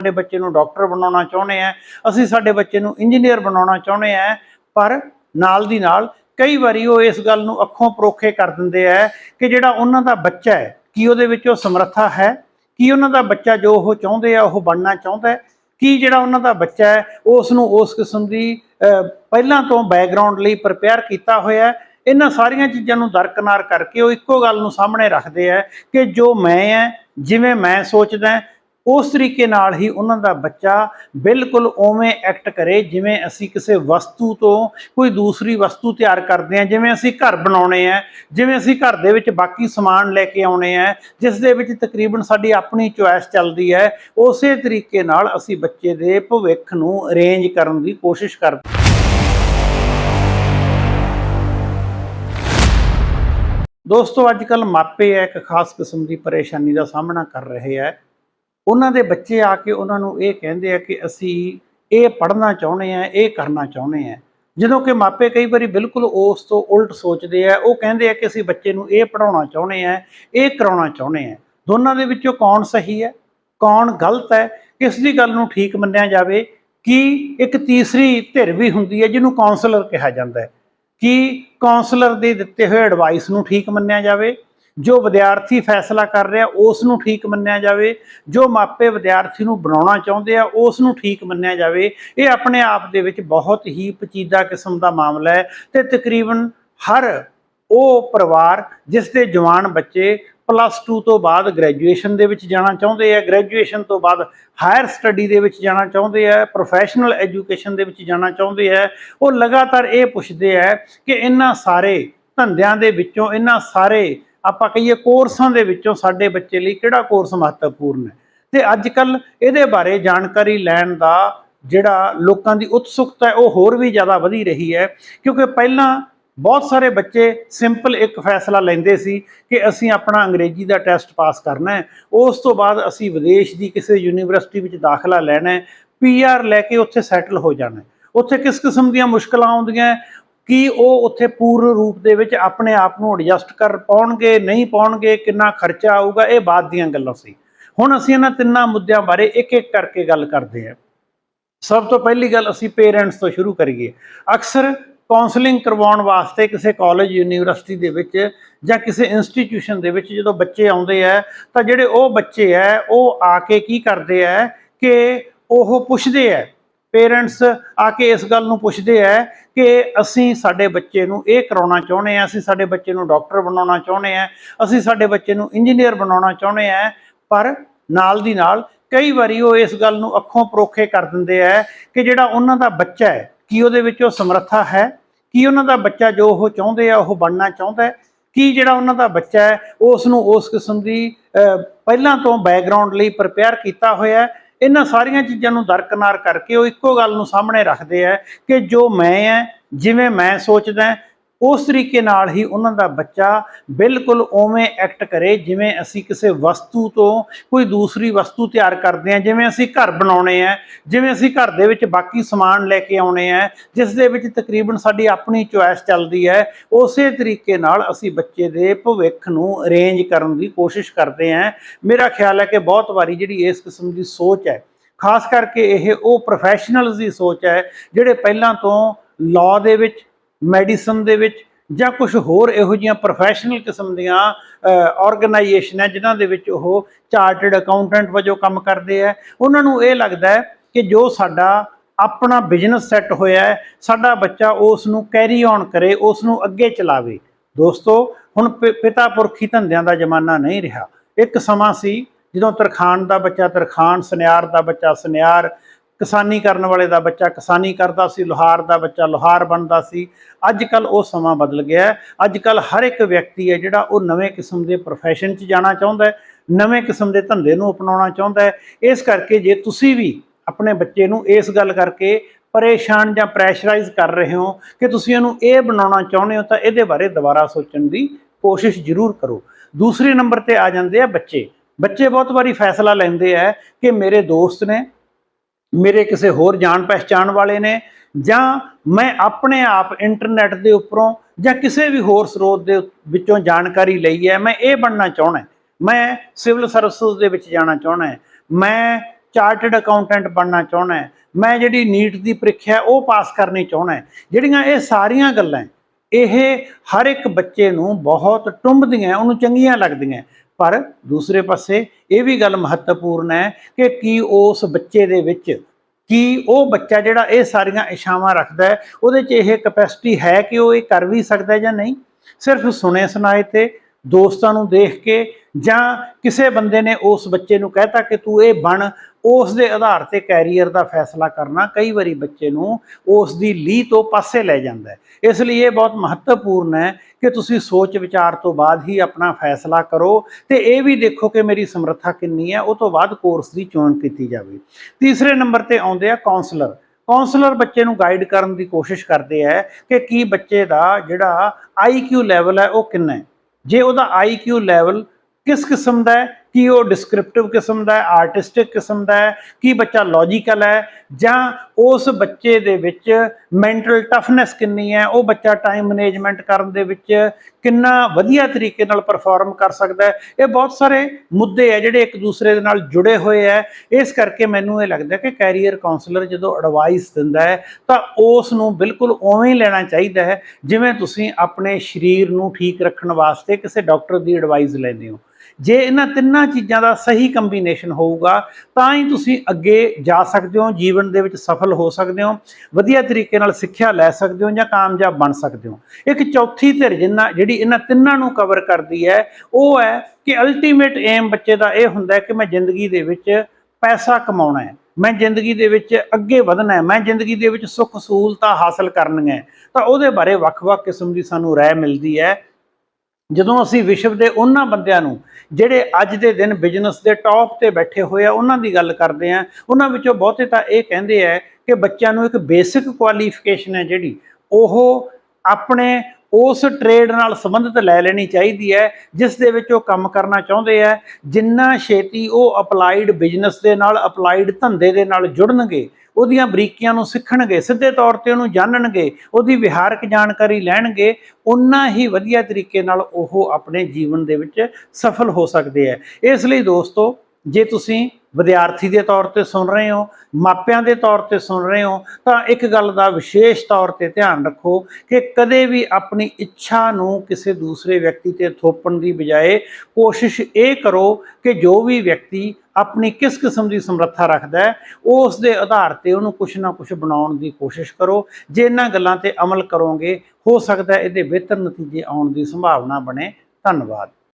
ਸਾਡੇ ਬੱਚੇ ਨੂੰ ਡਾਕਟਰ ਬਣਾਉਣਾ ਚਾਹੁੰਦੇ ਆ, ਅਸੀਂ ਸਾਡੇ ਬੱਚੇ ਨੂੰ ਇੰਜੀਨੀਅਰ ਬਣਾਉਣਾ ਚਾਹੁੰਦੇ ਆ, ਪਰ ਨਾਲ ਦੀ ਨਾਲ ਕਈ ਵਾਰੀ ਉਹ ਇਸ ਗੱਲ ਨੂੰ ਅੱਖੋਂ ਪਰੋਖੇ ਕਰ ਦਿੰਦੇ ਆ ਕਿ ਜਿਹੜਾ ਉਹਨਾਂ ਦਾ ਬੱਚਾ ਹੈ, ਕੀ ਉਹਦੇ ਵਿੱਚ ਉਹ ਸਮਰੱਥਾ ਹੈ, ਕੀ ਉਹਨਾਂ ਦਾ ਬੱਚਾ ਜੋ ਉਹ ਚਾਹੁੰਦੇ ਆ, ਉਹ ਬਣਨਾ ਚਾਹੁੰਦਾ ਕੀ ਜਿਹੜਾ ਉਹਨਾਂ ਦਾ ਬੱਚਾ ਹੈ, ਉਸ ਨੂੰ ਉਸ ਕਿਸਮ ਦੀ ਪਹਿਲਾਂ ਤੋਂ ਬੈਕਗ੍ਰਾਉਂਡ ਲਈ ਪ੍ਰਪੇਅਰ ਕੀਤਾ ਹੋਇਆ ਇਹਨਾਂ ਸਾਰੀਆਂ ਚੀਜ਼ਾਂ ਨੂੰ ਦਰਕਨਾਰ ਕਰਕੇ ਉਹ ਇੱਕੋ ਗੱਲ ਨੂੰ ਸਾਹਮਣੇ ਰੱਖਦੇ ਆ ਕਿ ਜੋ ਮੈਂ ਹੈ ਜਿਵੇਂ ਮੈਂ ਸੋਚਦਾ ਉਸ ਤਰੀਕੇ ਨਾਲ ਹੀ ਉਹਨਾਂ ਦਾ ਬੱਚਾ ਬਿਲਕੁਲ ਉਵੇਂ ਐਕਟ ਕਰੇ ਜਿਵੇਂ ਅਸੀਂ ਕਿਸੇ ਵਸਤੂ ਤੋਂ ਕੋਈ ਦੂਸਰੀ ਵਸਤੂ ਤਿਆਰ ਕਰਦੇ ਹਾਂ, ਜਿਵੇਂ ਅਸੀਂ ਘਰ ਬਣਾਉਣੇ ਆ ਜਿਵੇਂ ਅਸੀਂ ਘਰ ਦੇ ਵਿੱਚ ਬਾਕੀ ਸਮਾਨ ਲੈ ਕੇ ਆਉਣੇ ਆ ਜਿਸ ਦੇ ਵਿੱਚ ਤਕਰੀਬਨ ਸਾਡੀ ਆਪਣੀ ਚੁਆਇਸ ਚੱਲਦੀ ਹੈ, ਉਸੇ ਤਰੀਕੇ ਨਾਲ ਅਸੀਂ ਬੱਚੇ ਦੇ ਭਵਿੱਖ ਨੂੰ ਅਰੇਂਜ ਕਰਨ ਦੀ ਕੋਸ਼ਿਸ਼ ਕਰਦੇ ਦੋਸਤੋ, ਅੱਜ ਕੱਲ ਮਾਪੇ ਇੱਕ ਖਾਸ ਕਿਸਮ ਦੀ ਪਰੇਸ਼ਾਨੀ ਦਾ ਸਾਹਮਣਾ ਕਰ ਰਹੇ ਹੈ। ਉਹਨਾਂ ਦੇ ਬੱਚੇ ਆ ਕੇ ਉਹਨਾਂ ਨੂੰ ਇਹ ਕਹਿੰਦੇ ਆ ਕਿ ਅਸੀਂ ਇਹ ਪੜ੍ਹਨਾ ਚਾਹੁੰਦੇ ਆ, ਇਹ ਕਰਨਾ ਚਾਹੁੰਦੇ ਆ। ਜਦੋਂ ਕਿ ਮਾਪੇ ਕਈ ਵਾਰੀ ਬਿਲਕੁਲ ਉਸ ਤੋਂ ਉਲਟ ਸੋਚਦੇ ਆ, ਉਹ ਕਹਿੰਦੇ ਆ ਕਿ ਅਸੀਂ ਬੱਚੇ ਨੂੰ ਇਹ ਪੜਾਉਣਾ ਚਾਹੁੰਦੇ ਆ, ਇਹ ਕਰਾਉਣਾ ਚਾਹੁੰਦੇ ਆ। ਦੋਨਾਂ ਦੇ ਵਿੱਚੋਂ ਕੌਣ ਸਹੀ ਹੈ, ਕੌਣ ਗਲਤ ਹੈ, ਕਿਸ ਦੀ ਗੱਲ ਨੂੰ ਠੀਕ ਮੰਨਿਆ ਜਾਵੇ, ਕਿ ਇੱਕ ਤੀਸਰੀ ਧਿਰ ਵੀ ਹੁੰਦੀ ਹੈ ਜਿਹਨੂੰ ਕਾਉਂਸਲਰ ਕਿਹਾ ਜਾਂਦਾ ਹੈ, ਕਿ ਕਾਉਂਸਲਰ ਦੇ ਦਿੱਤੇ ਹੋਏ ਐਡਵਾਈਸ ਨੂੰ ਠੀਕ ਮੰਨਿਆ ਜਾਵੇ ਜੋ ਵਿਦਿਆਰਥੀ ਫੈਸਲਾ ਕਰ ਰਿਹਾ ਉਸ ਨੂੰ ਠੀਕ ਮੰਨਿਆ ਜਾਵੇ। ਜੋ ਮਾਪੇ ਵਿਦਿਆਰਥੀ ਨੂੰ ਬਣਾਉਣਾ ਚਾਹੁੰਦੇ ਆ ਉਸ ਨੂੰ ਠੀਕ ਮੰਨਿਆ ਜਾਵੇ। ਇਹ ਆਪਣੇ ਆਪ ਦੇ ਵਿੱਚ ਬਹੁਤ ਹੀ ਪਚੀਦਾ ਕਿਸਮ ਦਾ ਮਾਮਲਾ ਹੈ ਤੇ ਤਕਰੀਬਨ ਹਰ ਉਹ ਪਰਿਵਾਰ ਜਿਸ ਦੇ ਜਵਾਨ ਬੱਚੇ ਪਲੱਸ 2 ਤੋਂ ਬਾਅਦ ਗ੍ਰੈਜੂਏਸ਼ਨ ਦੇ ਵਿੱਚ ਜਾਣਾ ਚਾਹੁੰਦੇ ਆ ਗ੍ਰੈਜੂਏਸ਼ਨ ਤੋਂ ਬਾਅਦ ਹਾਇਰ ਸਟੱਡੀ ਦੇ ਵਿੱਚ ਜਾਣਾ ਚਾਹੁੰਦੇ ਆ ਪ੍ਰੋਫੈਸ਼ਨਲ ਐਜੂਕੇਸ਼ਨ ਦੇ ਵਿੱਚ ਜਾਣਾ ਚਾਹੁੰਦੇ ਆ, ਉਹ ਲਗਾਤਾਰ ਇਹ ਪੁੱਛਦੇ ਆ ਕਿ ਇਹਨਾਂ ਸਾਰੇ ਧੰਦਿਆਂ ਦੇ ਵਿੱਚੋਂ, ਇਹਨਾਂ ਸਾਰੇ ਆਪਾਂ ਕਹੀਏ ਕੋਰਸਾਂ ਦੇ ਵਿੱਚੋਂ ਸਾਡੇ ਬੱਚੇ ਲਈ ਕਿਹੜਾ ਕੋਰਸ ਮਹੱਤਵਪੂਰਨ ਹੈ? ਤੇ ਅੱਜ ਕੱਲ ਇਹਦੇ ਬਾਰੇ ਜਾਣਕਾਰੀ ਲੈਣ ਦਾ ਜਿਹੜਾ ਲੋਕਾਂ ਦੀ ਉਤਸੁਕਤਾ ਹੈ, ਉਹ ਹੋਰ ਵੀ ਜ਼ਿਆਦਾ ਵਧੀ ਰਹੀ ਹੈ। ਕਿਉਂਕਿ ਪਹਿਲਾਂ ਬਹੁਤ ਸਾਰੇ ਬੱਚੇ ਸਿੰਪਲ ਇੱਕ ਫੈਸਲਾ ਲੈਂਦੇ ਸੀ ਕਿ ਅਸੀਂ ਆਪਣਾ ਅੰਗਰੇਜ਼ੀ ਦਾ ਟੈਸਟ ਪਾਸ ਕਰਨਾ ਹੈ। ਉਸ ਤੋਂ ਬਾਅਦ ਅਸੀਂ ਵਿਦੇਸ਼ ਦੀ ਕਿਸੇ ਯੂਨੀਵਰਸਿਟੀ ਵਿੱਚ ਦਾਖਲਾ ਲੈਣਾ ਹੈ ਪੀਆਰ ਲੈ ਕੇ ਉੱਥੇ ਸੈਟਲ ਹੋ ਜਾਣਾ ਉੱਥੇ ਕਿਸ ਕਿਸਮ ਦੀਆਂ ਮੁਸ਼ਕਲਾਂ ਆਉਂਦੀਆਂ ਕੀ ਉਹ ਉੱਥੇ ਪੂਰਨ ਰੂਪ ਦੇ ਵਿੱਚ ਆਪਣੇ ਆਪ ਨੂੰ ਐਡਜਸਟ ਕਰ ਪਾਉਣਗੇ, ਨਹੀਂ ਪਾਉਣਗੇ, ਕਿੰਨਾ ਖਰਚਾ ਆਊਗਾ, ਇਹ ਬਾਅਦ ਦੀਆਂ ਗੱਲਾਂ ਸੀ। ਹੁਣ ਅਸੀਂ ਇਹਨਾਂ ਤਿੰਨਾਂ ਮੁੱਦਿਆਂ ਬਾਰੇ ਇੱਕ ਇੱਕ ਕਰਕੇ ਗੱਲ ਕਰਦੇ ਹਾਂ। ਸਭ ਤੋਂ ਪਹਿਲੀ ਗੱਲ ਅਸੀਂ ਪੇਰੈਂਟਸ ਤੋਂ ਸ਼ੁਰੂ ਕਰੀਏ। ਅਕਸਰ ਕਾਉਂਸਲਿੰਗ ਕਰਵਾਉਣ ਵਾਸਤੇ ਕਿਸੇ ਕਾਲਜ ਯੂਨੀਵਰਸਿਟੀ ਦੇ ਵਿੱਚ ਜਾਂ ਕਿਸੇ ਇੰਸਟੀਟਿਊਸ਼ਨ ਦੇ ਵਿੱਚ ਜਦੋਂ ਬੱਚੇ ਆਉਂਦੇ ਆ, ਤਾਂ ਜਿਹੜੇ ਉਹ ਬੱਚੇ ਆ, ਉਹ ਆ ਕੇ ਕੀ ਕਰਦੇ ਆ ਕਿ ਉਹ ਪੁੱਛਦੇ ਆ ਪੇਰੈਂਟਸ ਆ ਕੇ ਇਸ ਗੱਲ ਨੂੰ ਪੁੱਛਦੇ ਆ ਕਿ ਅਸੀਂ ਸਾਡੇ ਬੱਚੇ ਨੂੰ ਇਹ ਕਰਾਉਣਾ ਚਾਹੁੰਦੇ ਆ ਅਸੀਂ ਸਾਡੇ ਬੱਚੇ ਨੂੰ ਡਾਕਟਰ ਬਣਾਉਣਾ ਚਾਹੁੰਦੇ ਆ ਅਸੀਂ ਸਾਡੇ ਬੱਚੇ ਨੂੰ ਇੰਜੀਨੀਅਰ ਬਣਾਉਣਾ ਚਾਹੁੰਦੇ ਆ ਪਰ ਨਾਲ ਦੀ ਨਾਲ ਕਈ ਵਾਰੀ ਉਹ ਇਸ ਗੱਲ ਨੂੰ ਅੱਖੋਂ ਪਰੋਖੇ ਕਰ ਦਿੰਦੇ ਆ ਕਿ ਜਿਹੜਾ ਉਹਨਾਂ ਦਾ ਬੱਚਾ ਹੈ ਕੀ ਉਹਦੇ ਵਿੱਚ ਉਹ ਸਮਰੱਥਾ ਹੈ? ਕੀ ਉਹਨਾਂ ਦਾ ਬੱਚਾ ਜੋ ਉਹ ਚਾਹੁੰਦੇ ਆ, ਉਹ ਬਣਨਾ ਚਾਹੁੰਦਾ ਹੈ ਕੀ ਜਿਹੜਾ ਉਹਨਾਂ ਦਾ ਬੱਚਾ ਹੈ ਉਸ ਨੂੰ ਉਸ ਕਿਸਮ ਦੀ ਪਹਿਲਾਂ ਤੋਂ ਬੈਕਗ੍ਰਾਉਂਡ ਲਈ ਪ੍ਰਪੇਅਰ ਕੀਤਾ ਹੋਇਆ ਹੈ ਇਹਨਾਂ ਸਾਰੀਆਂ ਚੀਜ਼ਾਂ ਨੂੰ ਦਰਕਨਾਰ ਕਰਕੇ ਉਹ ਇੱਕੋ ਗੱਲ ਨੂੰ ਸਾਹਮਣੇ ਰੱਖਦੇ ਆ ਕਿ ਜੋ ਮੈਂ ਹੈ ਜਿਵੇਂ ਮੈਂ ਸੋਚਦਾ ਉਸ ਤਰੀਕੇ ਨਾਲ ਹੀ ਉਹਨਾਂ ਦਾ ਬੱਚਾ ਬਿਲਕੁਲ ਉਵੇਂ ਐਕਟ ਕਰੇ, ਜਿਵੇਂ ਅਸੀਂ ਕਿਸੇ ਵਸਤੂ ਤੋਂ ਕੋਈ ਦੂਸਰੀ ਵਸਤੂ ਤਿਆਰ ਕਰਦੇ ਹਾਂ, ਜਿਵੇਂ ਅਸੀਂ ਘਰ ਬਣਾਉਣੇ ਆ ਜਿਵੇਂ ਅਸੀਂ ਘਰ ਦੇ ਵਿੱਚ ਬਾਕੀ ਸਮਾਨ ਲੈ ਕੇ ਆਉਣੇ ਆ ਜਿਸ ਦੇ ਵਿੱਚ ਤਕਰੀਬਨ ਸਾਡੀ ਆਪਣੀ ਚੁਆਇਸ ਚੱਲਦੀ ਹੈ, ਉਸੇ ਤਰੀਕੇ ਨਾਲ ਅਸੀਂ ਬੱਚੇ ਦੇ ਭਵਿੱਖ ਨੂੰ ਅਰੇਂਜ ਕਰਨ ਦੀ ਕੋਸ਼ਿਸ਼ ਕਰਦੇ ਹਾਂ। ਮੇਰਾ ਖਿਆਲ ਹੈ ਕਿ ਬਹੁਤ ਵਾਰੀ ਜਿਹੜੀ ਇਸ ਕਿਸਮ ਦੀ ਸੋਚ ਹੈ, ਖਾਸ ਕਰਕੇ ਇਹ ਉਹ ਪ੍ਰੋਫੈਸ਼ਨਲਜ਼ ਦੀ ਸੋਚ ਹੈ, ਜਿਹੜੇ ਪਹਿਲਾਂ ਤੋਂ ਲਾਅ ਦੇ ਵਿੱਚ ਮੈਡੀਸਨ ਦੇ ਵਿੱਚ ਜਾਂ ਕੁਝ ਹੋਰ ਇਹੋ ਜਿਹੀਆਂ ਪ੍ਰੋਫੈਸ਼ਨਲ ਕਿਸਮ ਦੀਆਂ ਆਰਗੇਨਾਈਜੇਸ਼ਨ ਹੈ ਜਿਨ੍ਹਾਂ ਦੇ ਵਿੱਚ ਉਹ ਚਾਰਟਰਡ ਅਕਾਊਂਟੈਂਟ ਵਜੋਂ ਕੰਮ ਕਰਦੇ ਆ ਉਹਨਾਂ ਨੂੰ ਇਹ ਲੱਗਦਾ ਹੈ ਕਿ ਜੋ ਸਾਡਾ ਆਪਣਾ ਬਿਜ਼ਨਸ ਸੈੱਟ ਹੋਇਆ ਹੈ, ਸਾਡਾ ਬੱਚਾ ਉਸ ਨੂੰ ਕੈਰੀ ਔਨ ਕਰੇ, ਉਸ ਨੂੰ ਅੱਗੇ ਚਲਾਵੇ। ਦੋਸਤੋ, ਹੁਣ ਪਿ- ਪਿਤਾ ਪੁਰਖੀ ਧੰਦਿਆਂ ਦਾ ਜ਼ਮਾਨਾ ਨਹੀਂ ਰਿਹਾ। ਇੱਕ ਸਮਾਂ ਸੀ ਜਦੋਂ ਤਰਖਾਣ ਦਾ ਬੱਚਾ ਤਰਖਾਣ, ਸੁਨਿਆਰ ਦਾ ਬੱਚਾ ਸੁਨਿਆਰ ਕਿਸਾਨੀ ਕਰਨ ਵਾਲੇ ਦਾ ਬੱਚਾ ਕਿਸਾਨੀ ਕਰਦਾ ਸੀ, ਲੋਹਾਰ ਦਾ ਬੱਚਾ ਲੋਹਾਰ ਬਣਦਾ ਸੀ। ਅੱਜ ਕੱਲ ਉਹ ਸਮਾਂ ਬਦਲ ਗਿਆ ਅੱਜ ਕੱਲ ਹਰ ਇੱਕ ਵਿਅਕਤੀ ਹੈ ਜਿਹੜਾ ਉਹ ਨਵੇਂ ਕਿਸਮ ਦੇ profession 'ਚ ਜਾਣਾ ਚਾਹੁੰਦਾ ਹੈ, ਨਵੇਂ ਕਿਸਮ ਦੇ ਧੰਦੇ ਨੂੰ ਅਪਣਾਉਣਾ ਚਾਹੁੰਦਾ ਹੈ। ਇਸ ਕਰਕੇ ਜੇ ਤੁਸੀਂ ਵੀ ਆਪਣੇ ਬੱਚੇ ਨੂੰ ਇਸ ਗੱਲ ਕਰਕੇ ਪਰੇਸ਼ਾਨ ਜਾਂ ਪ੍ਰੈਸ਼ਰਾਈਜ਼ ਕਰ ਰਹੇ ਹੋ ਕਿ ਤੁਸੀਂ ਇਹਨੂੰ ਇਹ ਬਣਾਉਣਾ ਚਾਹੁੰਦੇ ਹੋ ਤਾਂ ਇਹਦੇ ਬਾਰੇ ਦੁਬਾਰਾ ਸੋਚਣ ਦੀ ਕੋਸ਼ਿਸ਼ ਜ਼ਰੂਰ ਕਰੋ। ਦੂਸਰੇ ਨੰਬਰ ਤੇ ਆ ਜਾਂਦੇ ਆ ਬੱਚੇ। ਬੱਚੇ ਬਹੁਤ ਵਾਰੀ ਫੈਸਲਾ ਲੈਂਦੇ ਆ ਕਿ ਮੇਰੇ ਦੋਸਤ ਨੇ ਮੇਰੇ ਕਿਸੇ ਹੋਰ ਜਾਣ ਪਹਿਚਾਣ ਵਾਲੇ ਨੇ ਜਾਂ ਮੈਂ ਆਪਣੇ ਆਪ ਇੰਟਰਨੈਟ ਦੇ ਉੱਪਰੋਂ ਜਾਂ ਕਿਸੇ ਵੀ ਹੋਰ ਸਰੋਤ ਦੇ ਵਿੱਚੋਂ ਜਾਣਕਾਰੀ ਲਈ ਹੈ, ਮੈਂ ਇਹ ਬਣਨਾ ਚਾਹਣਾ ਮੈਂ ਸਿਵਲ ਸਰਵਿਸ ਦੇ ਵਿੱਚ ਜਾਣਾ ਚਾਹਣਾ ਮੈਂ ਚਾਰਟਰਡ ਅਕਾਊਂਟੈਂਟ ਬਣਨਾ ਚਾਹੁੰਦਾ ਮੈਂ ਜਿਹੜੀ ਨੀਟ ਦੀ ਪ੍ਰੀਖਿਆ ਉਹ ਪਾਸ ਕਰਨੀ ਚਾਹੁੰਦਾ ਜਿਹੜੀਆਂ ਇਹ ਸਾਰੀਆਂ ਗੱਲਾਂ ਇਹ ਹਰ ਇੱਕ ਬੱਚੇ ਨੂੰ ਬਹੁਤ ਟੁੰਬਦੀਆਂ ਉਹਨੂੰ ਚੰਗੀਆਂ ਲੱਗਦੀਆਂ ਪਰ ਦੂਸਰੇ ਪਾਸੇ ਇਹ ਵੀ ਗੱਲ ਮਹੱਤਵਪੂਰਨ ਹੈ ਕਿ ਕੀ ਉਸ ਬੱਚੇ ਦੇ ਵਿੱਚ, ਕੀ ਉਹ ਬੱਚਾ ਜਿਹੜਾ ਇਹ ਸਾਰੀਆਂ ਇਛਾਵਾਂ ਰੱਖਦਾ ਹੈ, ਉਹਦੇ 'ਚ ਇਹ ਕਪੈਸਿਟੀ ਹੈ ਕਿ ਉਹ ਇਹ ਕਰ ਵੀ ਸਕਦਾ ਜਾਂ ਨਹੀਂ? ਸਿਰਫ ਸੁਣੇ ਸੁਣਾਏ ਤੇ ਦੋਸਤਾਂ ਨੂੰ ਦੇਖ ਕੇ ਜਾਂ ਕਿਸੇ ਬੰਦੇ ਨੇ ਉਸ ਬੱਚੇ ਨੂੰ ਕਹਿਤਾ ਕਿ ਤੂੰ ਇਹ ਬਣ, ਉਸ ਦੇ ਆਧਾਰ ਤੇ ਕੈਰੀਅਰ ਦਾ ਫੈਸਲਾ ਕਰਨਾ, ਕਈ ਵਾਰੀ ਬੱਚੇ ਨੂੰ ਉਸ ਦੀ ਲੀਹ ਤੋਂ ਪਾਸੇ ਲੈ ਜਾਂਦਾ ਹੈ। ਇਸ ਲਈ ਇਹ ਬਹੁਤ ਮਹੱਤਵਪੂਰਨ ਹੈ ਕਿ ਤੁਸੀਂ ਸੋਚ ਵਿਚਾਰ ਤੋਂ ਬਾਅਦ ਹੀ ਆਪਣਾ ਫੈਸਲਾ ਕਰੋ ਤੇ ਇਹ ਵੀ ਦੇਖੋ ਕਿ ਮੇਰੀ ਸਮਰੱਥਾ ਕਿੰਨੀ ਹੈ, ਉਹ ਤੋਂ ਬਾਅਦ ਕੋਰਸ ਦੀ ਚੋਣ ਕੀਤੀ ਜਾਵੇ। ਤੀਸਰੇ ਨੰਬਰ ਤੇ ਆਉਂਦੇ ਆ ਕਾਉਂਸਲਰ ਕਾਉਂਸਲਰ ਬੱਚੇ ਨੂੰ ਗਾਈਡ ਕਰਨ ਦੀ ਕੋਸ਼ਿਸ਼ ਕਰਦੇ ਆ ਕਿ ਕੀ ਬੱਚੇ ਦਾ ਜਿਹੜਾ ਆਈਕਿਊ ਲੈਵਲ ਹੈ ਉਹ ਕਿੰਨਾ ਹੈ। ਜੇ ਉਹਦਾ ਆਈਕਿਊ ਲੈਵਲ ਕਿਸ ਕਿਸਮ ਦਾ ਹੈ ਕੀ ਉਹ ਡਿਸਕ੍ਰਿਪਟਿਵ ਕਿਸਮ ਦਾ ਹੈ ਆਰਟਿਸਟਿਕ ਕਿਸਮ ਦਾ ਹੈ, ਕੀ ਬੱਚਾ ਲੌਜੀਕਲ ਹੈ, ਜਾਂ ਉਸ ਬੱਚੇ ਦੇ ਵਿੱਚ ਮੈਂਟਲ ਟਫਨੈਸ ਕਿੰਨੀ ਹੈ, ਉਹ ਬੱਚਾ ਟਾਈਮ ਮੈਨੇਜਮੈਂਟ ਕਰਨ ਦੇ ਵਿੱਚ ਕਿੰਨਾ ਵਧੀਆ ਤਰੀਕੇ ਨਾਲ ਪਰਫਾਰਮ ਕਰ ਸਕਦਾ ਹੈ, ਇਹ ਬਹੁਤ ਸਾਰੇ ਮੁੱਦੇ ਹੈ ਜਿਹੜੇ ਇੱਕ ਦੂਸਰੇ ਦੇ ਨਾਲ ਜੁੜੇ ਹੋਏ ਹੈ। ਇਸ ਕਰਕੇ ਮੈਨੂੰ ਇਹ ਲੱਗਦਾ ਕਿ ਕੈਰੀਅਰ ਕਾਉਂਸਲਰ ਜਦੋਂ ਐਡਵਾਈਸ ਦਿੰਦਾ ਹੈ, ਤਾਂ ਉਸ ਨੂੰ ਬਿਲਕੁਲ ਉਵੇਂ ਹੀ ਲੈਣਾ ਚਾਹੀਦਾ ਹੈ, ਜਿਵੇਂ ਤੁਸੀਂ ਆਪਣੇ ਸਰੀਰ ਨੂੰ ਠੀਕ ਰੱਖਣ ਵਾਸਤੇ ਕਿਸੇ ਡਾਕਟਰ ਦੀ ਐਡਵਾਈਸ ਲੈਂਦੇ ਹੋ। ਜੇ ਇਹਨਾਂ ਤਿੰਨਾਂ ਚੀਜ਼ਾਂ ਦਾ ਸਹੀ ਕੰਬੀਨੇਸ਼ਨ ਹੋਊਗਾ, ਤਾਂ ਹੀ ਤੁਸੀਂ ਅੱਗੇ ਜਾ ਸਕਦੇ ਹੋ, ਜੀਵਨ ਦੇ ਵਿੱਚ ਸਫਲ ਹੋ ਸਕਦੇ ਹੋ, ਵਧੀਆ ਤਰੀਕੇ ਨਾਲ ਸਿੱਖਿਆ ਲੈ ਸਕਦੇ ਹੋ ਜਾਂ ਕਾਮਯਾਬ ਬਣ ਸਕਦੇ ਹੋ। ਇੱਕ ਚੌਥੀ ਧਿਰ ਜਿੰਨਾ ਜਿਹੜੀ ਇਹਨਾਂ ਤਿੰਨਾਂ ਨੂੰ ਕਵਰ ਕਰਦੀ ਹੈ, ਉਹ ਹੈ ਕਿ ਅਲਟੀਮੇਟ ਏਮ ਬੱਚੇ ਦਾ ਇਹ ਹੁੰਦਾ ਹੈ ਕਿ ਮੈਂ ਜ਼ਿੰਦਗੀ ਦੇ ਵਿੱਚ ਪੈਸਾ ਕਮਾਉਣਾ ਹੈ। ਮੈਂ ਜ਼ਿੰਦਗੀ ਦੇ ਵਿੱਚ ਅੱਗੇ ਵਧਣਾ ਹੈ। ਮੈਂ ਜ਼ਿੰਦਗੀ ਦੇ ਵਿੱਚ ਸੁੱਖ ਸਹੂਲਤਾਂ ਹਾਸਲ ਕਰਨੀਆਂ ਤਾਂ ਉਹਦੇ ਬਾਰੇ ਵੱਖ-ਵੱਖ ਕਿਸਮ ਦੀ ਸਾਨੂੰ ਰਾਏ ਮਿਲਦੀ ਹੈ। ਜਦੋਂ ਅਸੀਂ ਵਿਸ਼ਵ ਦੇ ਉਹਨਾਂ ਬੰਦਿਆਂ ਨੂੰ, ਜਿਹੜੇ ਅੱਜ ਦੇ ਦਿਨ ਬਿਜ਼ਨਸ ਦੇ ਟੌਪ ਤੇ ਬੈਠੇ ਹੋਏ ਆ, ਉਹਨਾਂ ਦੀ ਗੱਲ ਕਰਦੇ ਆ, ਉਹਨਾਂ ਵਿੱਚੋਂ ਬਹੁਤੇ ਤਾਂ ਇਹ ਕਹਿੰਦੇ ਆ ਕਿ ਬੱਚਿਆਂ ਨੂੰ ਇੱਕ ਬੇਸਿਕ ਕੁਆਲੀਫਿਕੇਸ਼ਨ ਹੈ ਜਿਹੜੀ, ਉਹ ਆਪਣੇ ਉਸ ਟ੍ਰੇਡ ਨਾਲ ਸੰਬੰਧਿਤ ਲੈ ਲੈਣੀ ਚਾਹੀਦੀ ਹੈ, ਜਿਸ ਦੇ ਵਿੱਚ ਉਹ ਕੰਮ ਕਰਨਾ ਚਾਹੁੰਦੇ ਆ ਜਿੰਨਾ ਛੇਤੀ ਉਹ ਅਪਲਾਈਡ ਬਿਜ਼ਨਸ ਦੇ ਨਾਲ ਅਪਲਾਈਡ ਧੰਦੇ ਦੇ ਨਾਲ ਜੁੜਨਗੇ, ਉਹਦੀਆਂ ਬਰੀਕੀਆਂ ਨੂੰ ਸਿੱਖਣਗੇ, ਸਿੱਧੇ ਤੌਰ ਤੇ ਉਹਨੂੰ ਜਾਣਨਗੇ, ਉਹਦੀ ਵਿਹਾਰਕ ਜਾਣਕਾਰੀ ਲੈਣਗੇ ਉਨਾ ਹੀ ਵਧੀਆ ਤਰੀਕੇ ਨਾਲ ਉਹ ਆਪਣੇ ਜੀਵਨ ਦੇ ਵਿੱਚ ਸਫਲ ਹੋ ਸਕਦੇ ਆ ਇਸ ਲਈ ਦੋਸਤੋ, ਜੇ ਤੁਸੀਂ ਵਿਦਿਆਰਥੀ ਦੇ ਤੌਰ ਤੇ ਸੁਣ ਰਹੇ ਹੋ, ਮਾਪਿਆਂ ਦੇ ਤੌਰ ਤੇ ਸੁਣ ਰਹੇ ਹੋ, ਤਾਂ ਇੱਕ ਗੱਲ ਦਾ ਵਿਸ਼ੇਸ਼ ਤੌਰ ਤੇ ਧਿਆਨ ਰੱਖੋ ਕਿ ਕਦੇ ਵੀ ਆਪਣੀ ਇੱਛਾ ਨੂੰ ਕਿਸੇ ਦੂਸਰੇ ਵਿਅਕਤੀ ਤੇ ਥੋਪਣ ਦੀ ਬਜਾਏ ਕੋਸ਼ਿਸ਼ ਇਹ ਕਰੋ ਕਿ ਜੋ ਵੀ ਵਿਅਕਤੀ ਆਪਣੀ ਕਿਸ ਕਿਸਮ ਦੀ ਸਮਰੱਥਾ ਰੱਖਦਾ ਹੈ, ਉਸ ਦੇ ਆਧਾਰ ਤੇ ਉਹਨੂੰ ਕੁਝ ਨਾ ਕੁਝ ਬਣਾਉਣ ਦੀ ਕੋਸ਼ਿਸ਼ ਕਰੋ। ਜੇ ਇਹਨਾਂ ਗੱਲਾਂ ਤੇ ਅਮਲ ਕਰੋਗੇ, ਹੋ ਸਕਦਾ ਇਹਦੇ ਬਿਹਤਰ ਨਤੀਜੇ ਆਉਣ ਦੀ ਸੰਭਾਵਨਾ ਬਣੇ। ਧੰਨਵਾਦ।